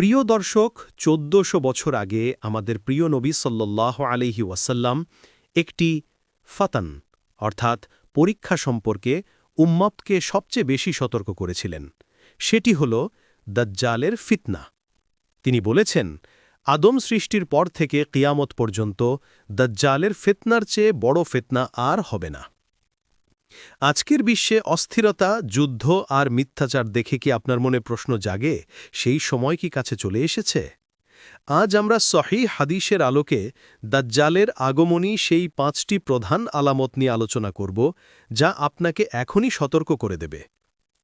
প্রিয় দর্শক, চোদ্দশো বছর আগে আমাদের প্রিয় নবী সাল্লাহ আলহি ওয়াসাল্লাম একটি ফাতান, অর্থাৎ পরীক্ষা সম্পর্কে উম্মতকে সবচেয়ে বেশি সতর্ক করেছিলেন। সেটি হল দাজ্জালের ফিতনা। তিনি বলেছেন, আদম সৃষ্টির পর থেকে কিয়ামত পর্যন্ত দাজ্জালের ফিতনার চেয়ে বড় ফিতনা আর হবে না। আজকের বিশ্বে অস্থিরতা, যুদ্ধ আর মিথ্যাচার দেখে কি আপনার মনে প্রশ্ন জাগে, সেই সময় কি কাছে চলে এসেছে? আজ আমরা সহি হাদিসের আলোকে দাজ্জালের আগমনী সেই পাঁচটি প্রধান আলামত নিয়ে আলোচনা করব, যা আপনাকে এখনই সতর্ক করে দেবে।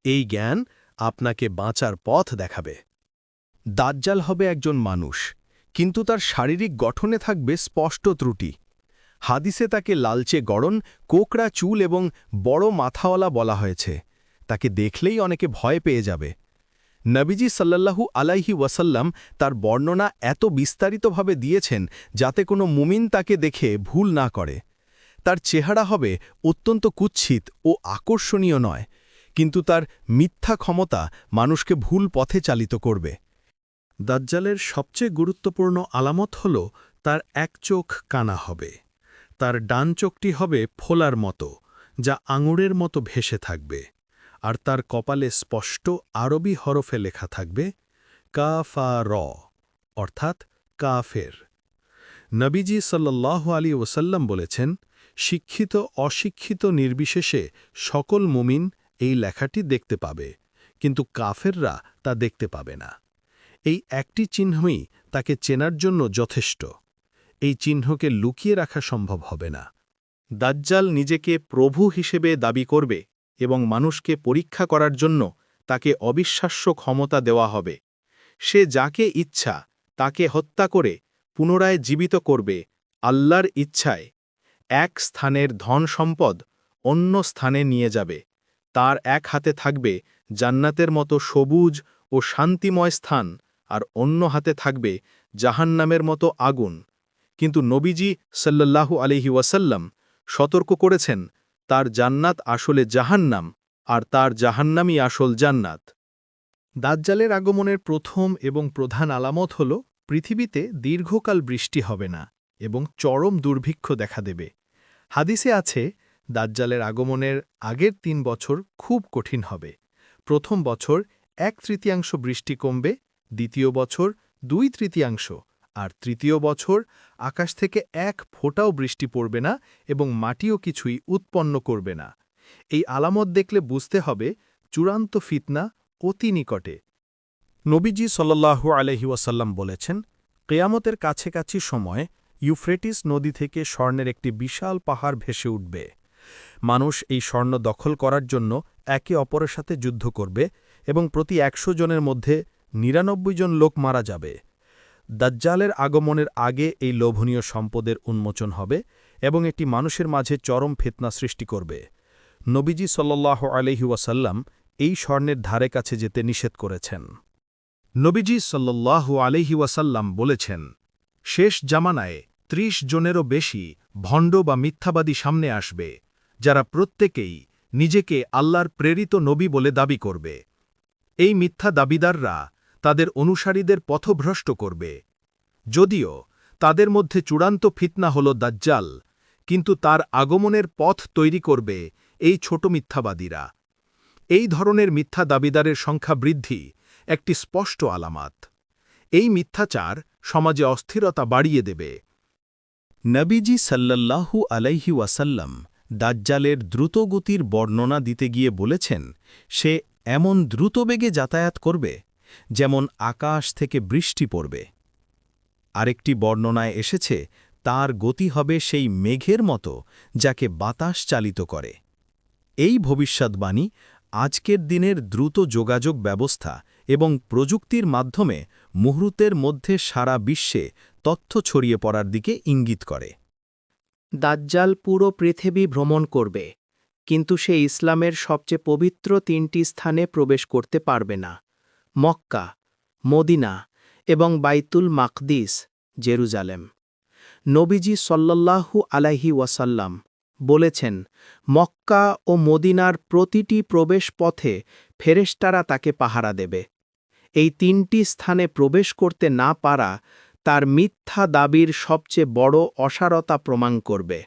এই জ্ঞান আপনাকে বাঁচার পথ দেখাবে। দাজ্জাল হবে একজন মানুষ, কিন্তু তার শারীরিক গঠনে থাকবে স্পষ্ট ত্রুটি। হাদিসে তাকে লালচে গড়ন, কোকড়া চুল এবং বড় মাথাওয়ালা বলা হয়েছে। তাকে দেখলেই অনেকে ভয় পেয়ে যাবে। নবীজি সাল্লাল্লাহু আলাইহি ওয়াসাল্লাম তার বর্ণনা এত বিস্তারিতভাবে দিয়েছেন যাতে কোনো মুমিন তাকে দেখে ভুল না করে। তার চেহারা হবে অত্যন্ত কুৎসিত ও আকর্ষণীয় নয়, কিন্তু তার মিথ্যা ক্ষমতা মানুষকে ভুল পথে চালিত করবে। দাজ্জালের সবচেয়ে গুরুত্বপূর্ণ আলামত হল তার এক চোখ কানা হবে। তার ডান চোখটি হবে ফোলার মতো, যা আঙুরের মতো ভেসে থাকবে, আর তার কপালে স্পষ্ট আরবি হরফে লেখা থাকবে, কা, ফা, র, অর্থাৎ কাফের। নবীজি সাল্লাহ আলী ওসাল্লাম বলেছেন, শিক্ষিত অশিক্ষিত নির্বিশেষে সকল মুমিন এই লেখাটি দেখতে পাবে, কিন্তু কাফেররা তা দেখতে পাবে না। এই একটি চিহ্নই তাকে চেনার জন্য যথেষ্ট। এই চিহ্নকে লুকিয়ে রাখা সম্ভব হবে না। দাজ্জাল নিজেকে প্রভু হিসেবে দাবি করবে এবং মানুষকে পরীক্ষা করার জন্য তাকে অবিশ্বাস্য ক্ষমতা দেওয়া হবে। সে যাকে ইচ্ছা, তাকে হত্যা করে পুনরায় জীবিত করবে আল্লাহর ইচ্ছায়। এক স্থানের ধন সম্পদ অন্য স্থানে নিয়ে যাবে। তার এক হাতে থাকবে জান্নাতের মতো সবুজ ও শান্তিময় স্থান আর অন্য হাতে থাকবে জাহান্নামের মতো আগুন। কিন্তু নবীজি সাল্লাল্লাহু আলহি ওয়াসাল্লাম সতর্ক করেছেন, তার জান্নাত আসলে জাহান্নাম আর তার জাহান্নামই আসল জান্নাত। দাজ্জালের আগমনের প্রথম এবং প্রধান আলামত হল, পৃথিবীতে দীর্ঘকাল বৃষ্টি হবে না এবং চরম দুর্ভিক্ষ দেখা দেবে। হাদিসে আছে, দাজ্জালের আগমনের আগের তিন বছর খুব কঠিন হবে। প্রথম বছর এক তৃতীয়াংশ বৃষ্টি কমবে, দ্বিতীয় বছর দুই তৃতীয়াংশ। আর তৃতীয় বছর আকাশ থেকে এক ফোঁটাও বৃষ্টি পড়বে না এবং মাটিও কিছুই উৎপন্ন করবে না। এই আলামত দেখলে বুঝতে হবে চূড়ান্ত ফিতনা অতি নিকটে। নবীজি সাল্লাহু আলহিউসাল্লাম বলেছেন, কেয়ামতের কাছাকাছি সময় ইউফ্রেটিস নদী থেকে স্বর্ণের একটি বিশাল পাহাড় ভেসে উঠবে। মানুষ এই স্বর্ণ দখল করার জন্য একে অপরের সাথে যুদ্ধ করবে এবং প্রতি একশো জনের মধ্যে নিরানব্বই জন লোক মারা যাবে। দাজ্জালের আগমনের আগে এই লোভনীয় সম্পদের উন্মোচন হবে এবং এটি মানুষের মাঝে চরম ফেতনা সৃষ্টি করবে। নবীজি সাল্লাহ আলহিউসাল্লাম এই স্বর্ণের ধারে কাছে যেতে নিষেধ করেছেন। নবীজি সাল্লাহ আলহিউসাল্লাম বলেছেন, শেষ জামানায় ত্রিশ জনেরও বেশি ভণ্ড বা মিথ্যাবাদী সামনে আসবে, যারা প্রত্যেকেই নিজেকে আল্লাহর প্রেরিত নবী বলে দাবি করবে। এই মিথ্যা দাবিদাররা তাদের অনুসারীদের পথভ্রষ্ট করবে। যদিও তাদের মধ্যে চূড়ান্ত ফিতনা হল দাজ্জাল, কিন্তু তার আগমনের পথ তৈরি করবে এই ছোট মিথ্যাবাদীরা। এই ধরনের মিথ্যা দাবিদারের সংখ্যা বৃদ্ধি একটি স্পষ্ট আলামাত। এই মিথ্যাচার সমাজে অস্থিরতা বাড়িয়ে দেবে। নবীজি সাল্লাল্লাহু আলাইহি ওয়াসাল্লাম দাজ্জালের দ্রুতগতির বর্ণনা দিতে গিয়ে বলেছেন, সে এমন দ্রুতবেগে যাতায়াত করবে যেমন আকাশ থেকে বৃষ্টি পড়বে। আরেকটি বর্ণনায় এসেছে, তার গতি হবে সেই মেঘের মতো, যাকে বাতাস চালিত করে। এই ভবিষ্যৎবাণী আজকের দিনের দ্রুত যোগাযোগ ব্যবস্থা এবং প্রযুক্তির মাধ্যমে মুহূর্তের মধ্যে সারা বিশ্বে তথ্য ছড়িয়ে পড়ার দিকে ইঙ্গিত করে। দাজ্জাল পুরো পৃথিবী ভ্রমণ করবে, কিন্তু সে ইসলামের সবচেয়ে পবিত্র তিনটি স্থানে প্রবেশ করতে পারবে না। মক্কা, মদিনা এবং বাইতুল মাকদিস, জেরুজালেম। নবীজি সল্লাল্লাহু আলাইহি ওয়াসাল্লাম বলেছেন, মক্কা ও মদিনার প্রতিটি প্রবেশ পথে ফেরেস্তারা তাকে পাহারা দেবে। এই তিনটি স্থানে প্রবেশ করতে না পারা তার মিথ্যা দাবির সবচেয়ে বড় অসারতা প্রমাণ করবে।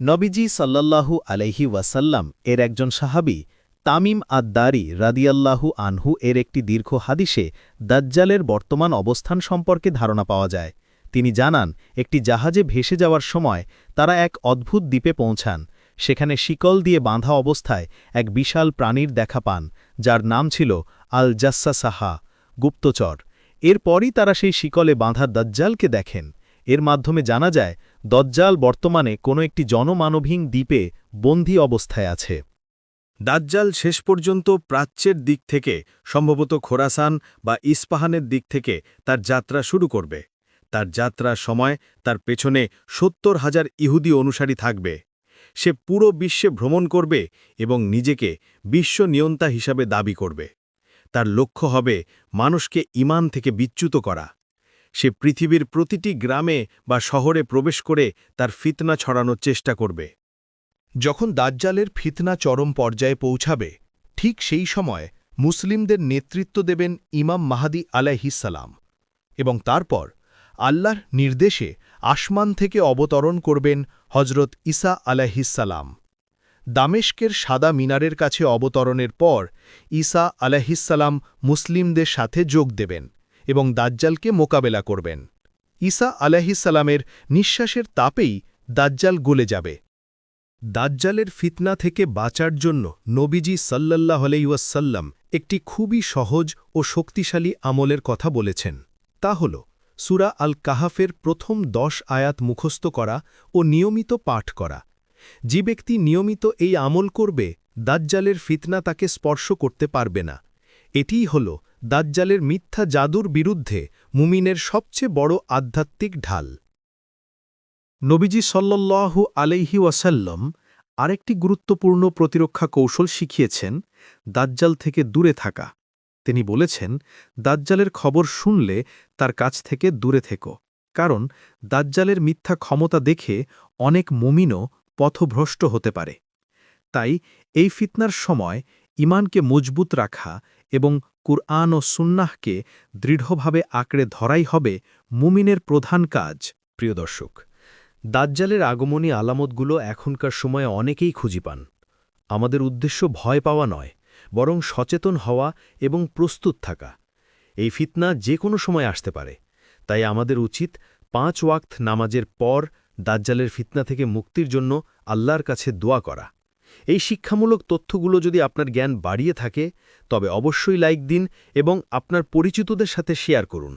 নবীজি সাল্লাল্লাহু আলাইহি ওয়াসাল্লাম এর একজন সাহাবি তামিম আদ্দারি রাদিয়াল্লাহু আনহু এর একটি দীর্ঘ হাদিসে দাজ্জালের বর্তমান অবস্থান সম্পর্কে ধারণা পাওয়া যায়। তিনি জানান, একটি জাহাজে ভেসে যাওয়ার সময় তারা এক অদ্ভুত দ্বীপে পৌঁছান। সেখানে শিকল দিয়ে বাঁধা অবস্থায় এক বিশাল প্রাণীর দেখা পান, যার নাম ছিল আল জাস্সা সাহা গুপ্তচর। এরপরই তারা সেই শিকলে বাঁধা দজ্জালকে দেখেন। এর মাধ্যমে জানা যায়, দজ্জাল বর্তমানে কোনো একটি জনমানবহীন দ্বীপে বন্দী অবস্থায় আছে। দাজ্জাল শেষ পর্যন্ত প্রাচ্যের দিক থেকে, সম্ভবত খোরাসান বা ইস্পাহানের দিক থেকে, তার যাত্রা শুরু করবে। তার যাত্রার সময় তার পেছনে সত্তর হাজার ইহুদি অনুসারী থাকবে। সে পুরো বিশ্বে ভ্রমণ করবে এবং নিজেকে বিশ্ব নিয়ন্তা হিসাবে দাবি করবে। তার লক্ষ্য হবে মানুষকে ইমান থেকে বিচ্যুত করা। সে পৃথিবীর প্রতিটি গ্রামে বা শহরে প্রবেশ করে তার ফিতনা ছড়ানোর চেষ্টা করবে। যখন দাজ্জালের ফিতনা চরম পর্যায়ে পৌঁছাবে, ঠিক সেই সময় মুসলিমদের নেতৃত্ব দেবেন ইমাম মাহাদি আলাইহিসালাম এবং তারপর আল্লাহর নির্দেশে আসমান থেকে অবতরণ করবেন হজরত ঈসা আলাইহিসালাম দামেশকের সাদা মিনারের কাছে অবতরণের পর ঈসা আলাইহিসালাম মুসলিমদের সাথে যোগ দেবেন এবং দাজ্জালকে মোকাবেলা করবেন। ঈসা আলাইহিসালামের নিঃশ্বাসের তাপেই দাজ্জাল গলে যাবে। দাজ্জালের ফিতনা থেকে বাঁচার জন্য নবীজি সাল্লাল্লাহ আলাইসাল্লাম একটি খুবই সহজ ও শক্তিশালী আমলের কথা বলেছেন। তা হল, সুরা আল কাহাফের প্রথম দশ আয়াত মুখস্থ করা ও নিয়মিত পাঠ করা। যে ব্যক্তি নিয়মিত এই আমল করবে, দাজ্জালের ফিতনা তাকে স্পর্শ করতে পারবে না। এটিই হল দাজ্জালের মিথ্যা জাদুর বিরুদ্ধে মুমিনের সবচেয়ে বড় আধ্যাত্মিক ঢাল। নবীজি সল্লাল্লাহু আলাইহি ওয়াসাল্লাম আরেকটি গুরুত্বপূর্ণ প্রতিরক্ষা কৌশল শিখিয়েছেন, দাজ্জাল থেকে দূরে থাকা। তিনি বলেছেন, দাজ্জালের খবর শুনলে তার কাছ থেকে দূরে থেকো, কারণ দাজ্জালের মিথ্যা ক্ষমতা দেখে অনেক মুমিনও পথভ্রষ্ট হতে পারে। তাই এই ফিতনার সময় ইমানকে মজবুত রাখা এবং কুরআন ও সুন্নাহকে দৃঢ়ভাবে আঁকড়ে ধরাই হবে মুমিনের প্রধান কাজ, প্রিয় দর্শক। দাজ্জালের আগমনী আলামতগুলো এখনকার সময়ে অনেকেই খুঁজি পান। আমাদের উদ্দেশ্য ভয় পাওয়া নয়, বরং সচেতন হওয়া এবং প্রস্তুত থাকা। এই ফিতনা যে কোনো সময় আসতে পারে। তাই আমাদের উচিত পাঁচ ওয়াক্ত নামাজের পর দাজ্জালের ফিতনা থেকে মুক্তির জন্য আল্লাহর কাছে দোয়া করা। এই শিক্ষামূলক তথ্যগুলো যদি আপনার জ্ঞান বাড়িয়ে থাকে, তবে অবশ্যই লাইক দিন এবং আপনার পরিচিতদের সাথে শেয়ার করুন।